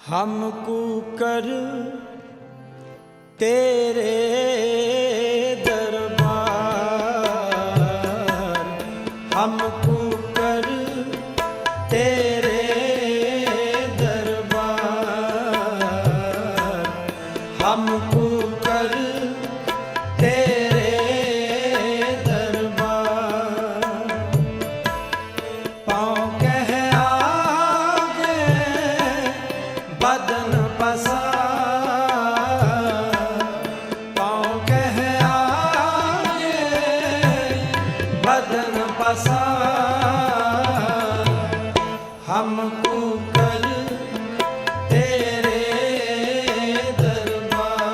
ਹਮਕੂ ਕਰ ਤੇਰੇ ਦਰਬਾਰ ਹਮਕੂ ਕਰ ਤੇਰੇ ਦਰਬਾਰ ਹਮਕੂ ਕਰ ਤੇਰੇ ਦਰਬਾਰ ਪਾਉ ਭਜਨ ਪਸਾਰ। ਪਾਉ ਕਹਿ ਆਏ ਭਜਨ ਤੇਰੇ ਦਰਬਾਰ।